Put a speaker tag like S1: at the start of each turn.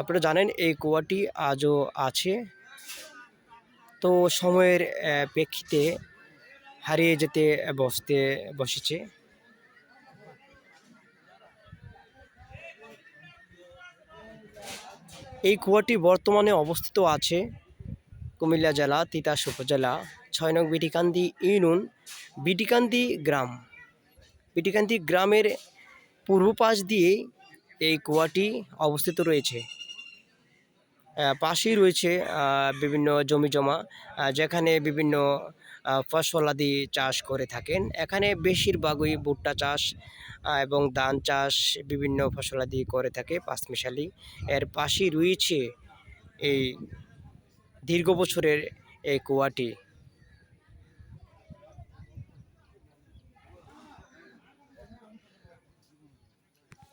S1: আপনারা জানেন এই কুয়াটি আজও আছে। তো সময়ের প্রেক্ষিতে হারিয়ে যেতে বসতে, বসেছে। এই কুয়াটি বর্তমানে অবস্থিত আছে কুমিল্লা জেলা, তিতাস উপজেলা ছয় নং বিটিকান্দি ইউনিয়ন, বিটিকান্দি গ্রাম। বিটিকান্দি গ্রামের পূর্ব পাশ দিয়ে এই কুয়াটি অবস্থিত রয়েছে। পাশেই রয়েছে বিভিন্ন জমি জমা যেখানে বিভিন্ন ফসলাদি চাষ করে থাকেন। এখানে বেশিরভাগই ভুট্টা চাষ এবং ধান চাষ বিভিন্ন ফসলাদি করে থাকে পাঁচমিশালি এর পাশেই রয়েছে এই দীর্ঘ বছরের এই কুয়াটি।